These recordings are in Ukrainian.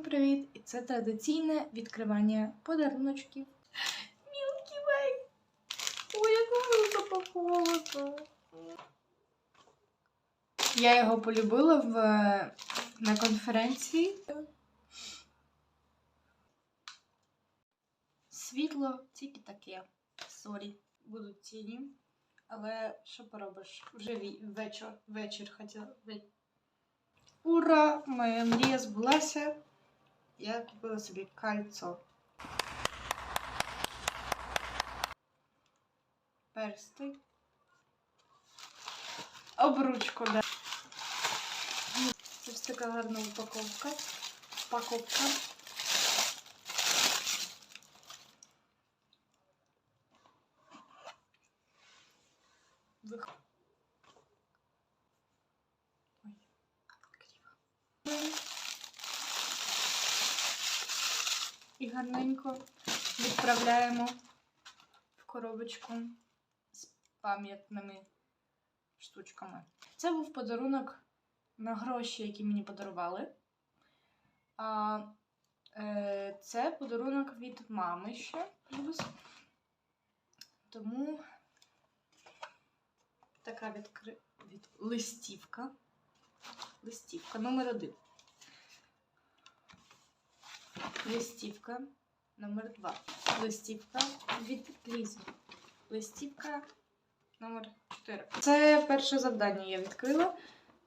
Всім привіт! І це традиційне відкривання подаруночків. Мілкі Вей! Ой, як воно запаковано! Я його полюбила в, на конференції. Світло тільки таке. Сорі, будуть тіні. Але що поробиш? Вже вечір, вечір хотіла. Ура! Моя мрія збулася. Я купила собі кольцо. Перстик. Обручку, да. Ось така гарна упаковка. Упаковка. Вих... Ой, криво. Гарненько відправляємо в коробочку з пам'ятними штучками. Це був подарунок на гроші, які мені подарували. А е, це подарунок від мами ще плюс. Тому така відкри... від... листівка. Листівка номер один. Листівка номер 2. Листівка від Лізи. Листівка номер 4. Це перше завдання я відкрила.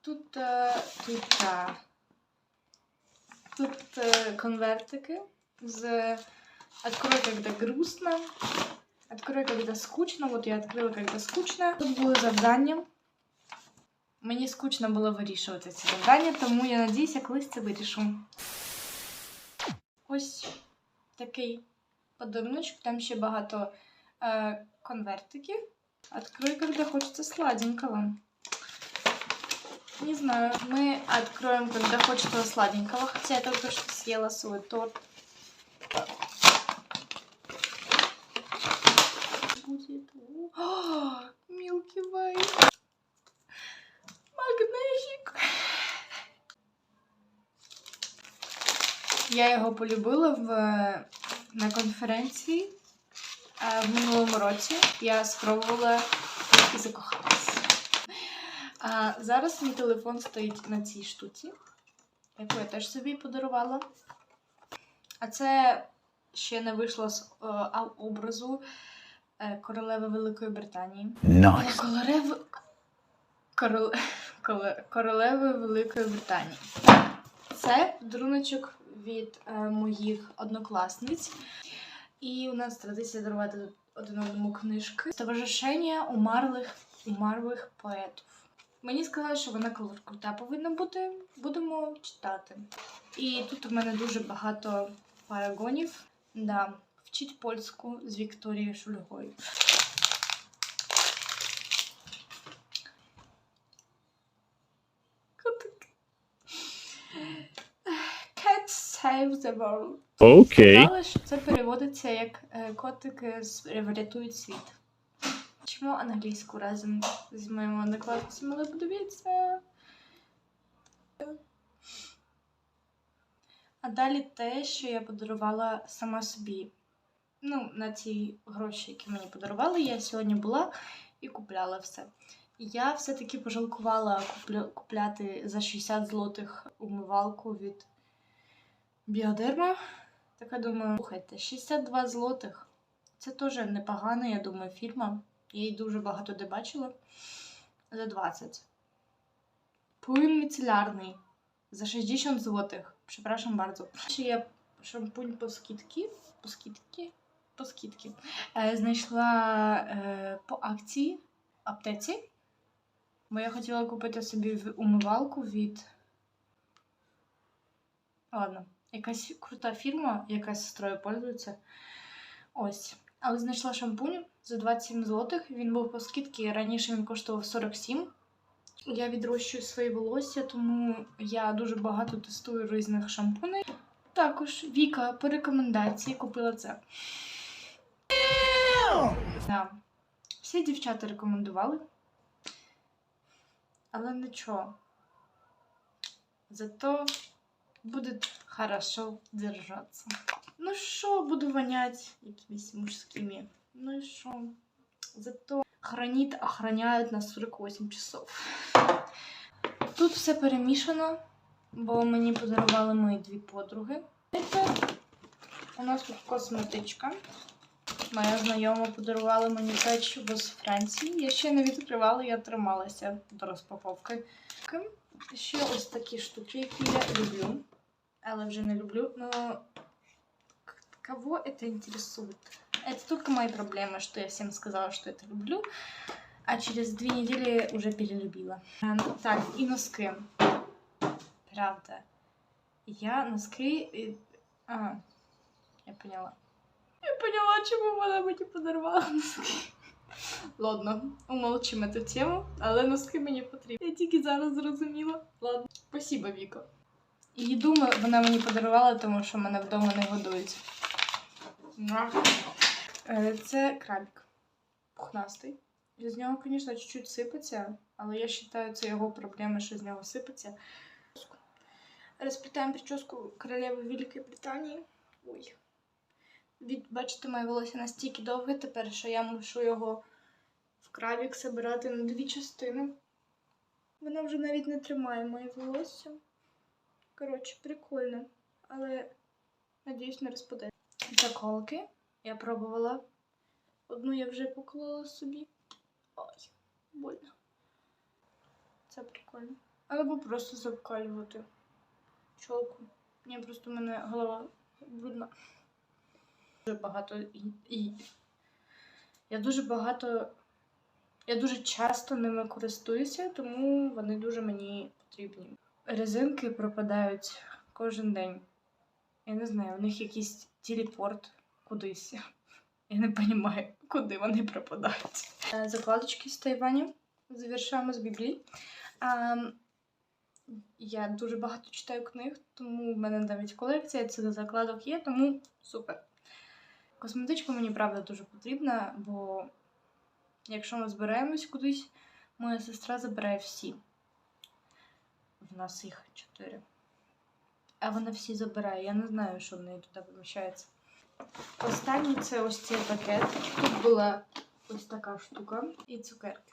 Тут, е, тут, е, тут е, конвертики з Открой, когда грустно. Открой, когда скучно. Вот я открыла, когда скучно. Тут були завдання. Мені скучно було вирішувати ці завдання, тому я надіюсь, я колись це вирішу. Ось такий подаруночок. Там ще багато е, конвертиків. Открой, когда хочется сладенького. Не знаю, мы откроем, когда хочется сладенького, хотя я только что съела свой торт. Будет... О, Milky Way. Я його полюбила в, на конференції е, в минулому році. Я спробувала і закохалася. А зараз мій телефон стоїть на цій штуці, яку я теж собі подарувала. А це ще не вийшло з е, а- образу е, королеви Великої Британії. Nice. Королеви... Короле... Королеви Великої Британії. Це подаруночок від е, моїх однокласниць. І у нас традиція дарувати один одному книжки. Товаришення умерлих, умерлих поетів. Мені сказали, що вона крута повинна бути. Будемо читати. І тут у мене дуже багато парагонів. Да. Вчить польську з Вікторією Шульгою. Save the world. Okay. Сказали, що це переводиться як е, котики з- врятують світ. Чому англійську разом з моїми однокласницями, але подивіться. А далі те, що я подарувала сама собі. Ну, на ці гроші, які мені подарували, я сьогодні була і купляла все. Я все-таки пожалкувала купля... купляти за 60 злотих умивалку від Біодерма. Така думаю, слухайте, 62 злотих. Це теж непогана, я думаю, фірма. Я її дуже багато де бачила. За 20. Пуін міцелярний. За 60 злотих. Przepraszam bardzo. Ще є шампунь по скидці. По скидці? По скидці. Е, знайшла е, по акції аптеці. Бо я хотіла купити собі умивалку від. Ладно, якась крута фірма, яка сестрою пользується. Ось. Але знайшла шампунь за 27 злотих. Він був по скидці. Раніше він коштував 47. Я відрощую свої волосся, тому я дуже багато тестую різних шампуней. Також Віка по рекомендації купила це. Да. Всі дівчата рекомендували. Але нічого. Зато буде хорошо держаться. Ну що, буду вонять якимись мужскими. Ну і що? Зато хранит охраняють на 48 часов. Тут все перемішано, бо мені подарували мої дві подруги. У нас тут косметичка. Моя знайома подарувала мені печиво з Франції. Я ще не відкривала, я трималася до розпаковки. Ще ось такі штуки, які я люблю. Але вже не люблю. Но к- кого это интересует? Это только мои проблемы, что я всем сказала, что это люблю. А через две недели уже перелюбила. Эм, Так, и носки. Правда. Я носки... э, А, я поняла. Я поняла, чому вона мені подарувала носки. Ладно, умолчимо цю тему, але носки мені потрібні. Я тільки зараз зрозуміла. Ладно, спасибо, Віко. І їду вона мені подарувала, тому що мене вдома не годують. Е, Це крабик. Пухнастий. З нього, звісно, чуть-чуть сипеться, але я вважаю, це його проблема, що з нього сипеться. Розплітаємо прическу королеви Великої Британії. Ой. Від, бачите, моє волосся настільки довге тепер, що я мушу його в крабік забирати на дві частини. Вона вже навіть не тримає моє волосся. Коротше, прикольно. Але надіюсь, не розпаде. Заколки. Я пробувала. Одну я вже поклала собі. Ой, больно. Це прикольно. Або просто закалювати чолку. Ні, просто в мене голова брудна. Дуже багато і, і я дуже багато. Я дуже часто ними користуюся, тому вони дуже мені потрібні. Резинки пропадають кожен день. Я не знаю, у них якийсь телепорт кудись. Я не розумію, куди вони пропадають. Е, Закладочки з Тайвані завершаємо з Біблії. А, я дуже багато читаю книг, тому в мене навіть колекція цих закладок є, тому супер. Косметичка мені правда дуже потрібна, бо якщо ми збираємось кудись, моя сестра забирає всі. В нас їх чотири. А вона всі забирає. Я не знаю, що в неї туди поміщається. Останній це ось цей пакет. Тут була ось така штука і цукерки.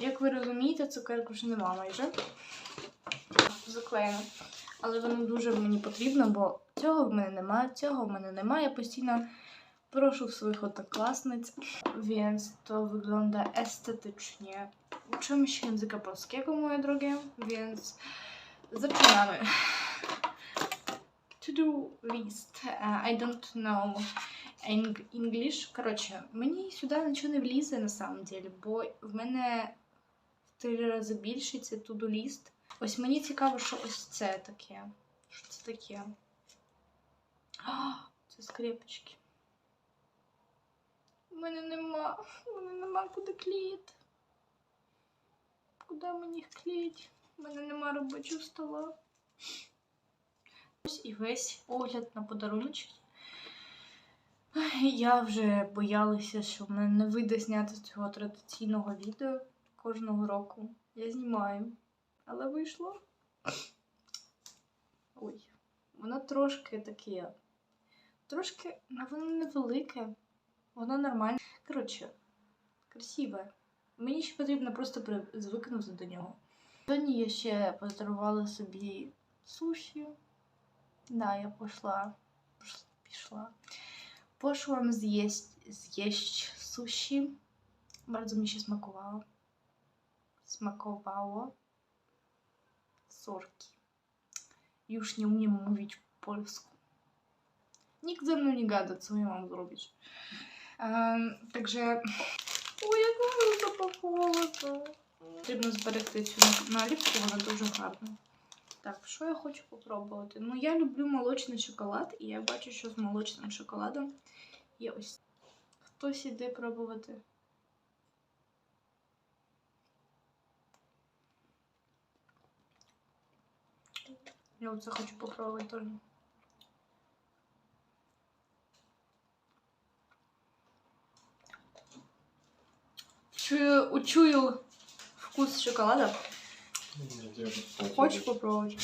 Як ви розумієте, цукерку вже нема майже. Заклеєно. Але воно дуже мені потрібно, бо цього в мене немає, цього в мене немає. Я постійно в своїх однокласниць, więc to wygląda estetycznie. Uczymy się języka polskiego, moje drogie, więc zaczynamy. To-do list. Uh, I don't know English. Коротше, мені сюди нічого не влізе на самом деле, бо в мене в три рази більший це to-do list. Ось мені цікаво, що ось це таке. Що це таке? А, це скрепочки. У мене нема. У мене нема куди клеїти. Куди мені їх клеїти? У мене нема робочого стола. Ось і весь огляд на подарунки. Я вже боялася, що в мене не вийде зняти цього традиційного відео кожного року. Я знімаю. Але вийшло. Ой, воно трошки таке. Трошки, воно невелике. Воно нормальне. Коротше, красиве. Мені ще потрібно просто звикнути до нього. Сьогодні я ще подарувала собі суші. Да, я пішла. Піш- Пішла. Poszłam zjeść, zjeść sushi. Bardzo mi się smakowało. Smakowało. Sorki. Już nie umiem mówić po polsku. Nikt ze mną nie gada, co ja mam zrobić. Ем, także. Ой, як воно запаковувала то. Потрібно зберегти цю наліпку, вона дуже гарна. Так, що я хочу попробувати? Ну, я люблю молочний шоколад, і я бачу, що з молочним шоколадом є ось. Хтось іде пробувати. Я оце хочу попробувати теж. Чую, учую вкус шоколада. Хочешь попробовать?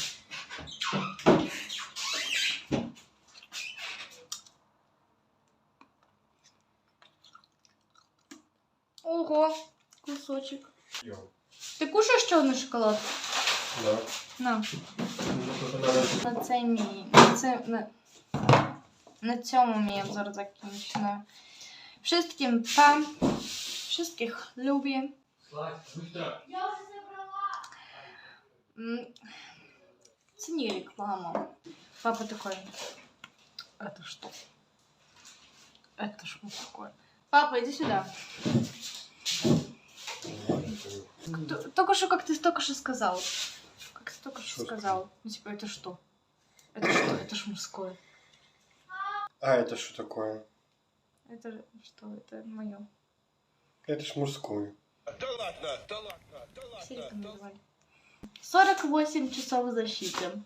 Ого, кусочек. Кушаєш ще одну шоколадку? Да. На. На мій. На, це, на, на цьому мій обзор закінчено. Wszystkim pa. Wszystkich lubię. М, Це не реклама. Папа такой. Это что? Это что такое? Папа, иди сюда. Только что, как ты только что сказал. Как ты только что Что сказал. Ну, типа, это что? Это что? Это ж мужское. А, это что такое? Это что? Это мое. Это ж мужское. Все рекомендовали. 48 часов защиты.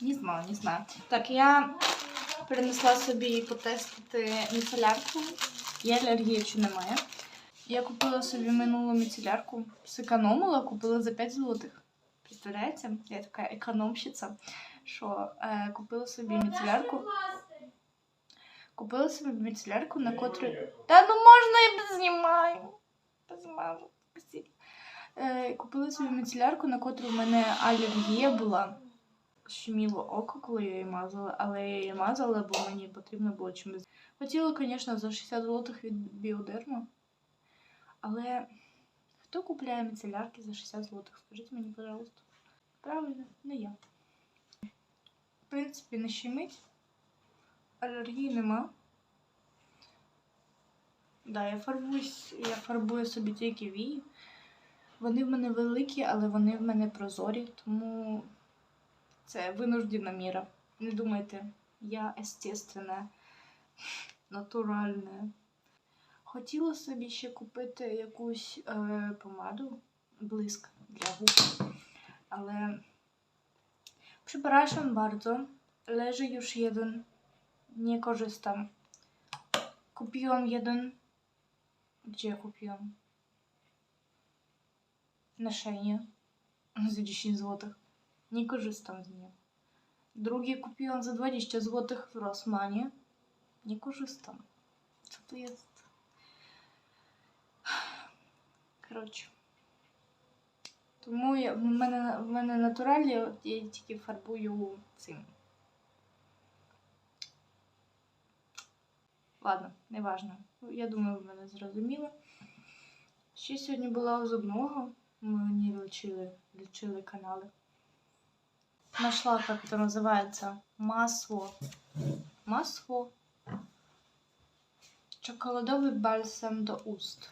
Не знаю, не знаю. Так, я перенесла собі потестити міцелярку. Є алергії чи немає. Я купила собі минулу міцелярку, зекономила, купила за 5 злотих. Представляєте? Я така економщиця, що е, купила собі міцелярку. Купила собі міцелярку, на котрій. Та ну можна я знімаю. Познімаю. Спасибо. Е, купила собі міцелярку, на котру в мене алергія була. Щеміло око, коли я її мазала, але я її мазала, бо мені потрібно було чимось. Хотіла, звісно, за 60 злотих від біодерма. Але хто купляє міцелярки за 60 злотих? Скажіть мені, пожалуйста. Правильно, не я. В принципі, не щемить. Алергії нема. Да, я фарбуюсь, я фарбую собі тільки вії. Вони в мене великі, але вони в мене прозорі, тому це винуждена міра. Не думайте, я естественна, натуральна. Хотіла собі ще купити якусь е, помаду, блиск для губ, ale przepraszam bardzo, leży już jeden, nie korzystam. Kupiłam jeden. Gdzie kupiłam? Na Szejnie za 10 zł. Nie korzystam z niego. Drugie kupiłam za 20 zł w Rossmanie. Nie korzystam. Co to jest? Коротше. Тому я, в, мене, в мене натуральні, от я тільки фарбую цим. Ладно, неважно. Я думаю, ви мене зрозуміли. Ще сьогодні була у зубного. Мені лечили, лечили канали. Нашла, как это называется, масло. Масло. Чоколадовий бальсам до уст.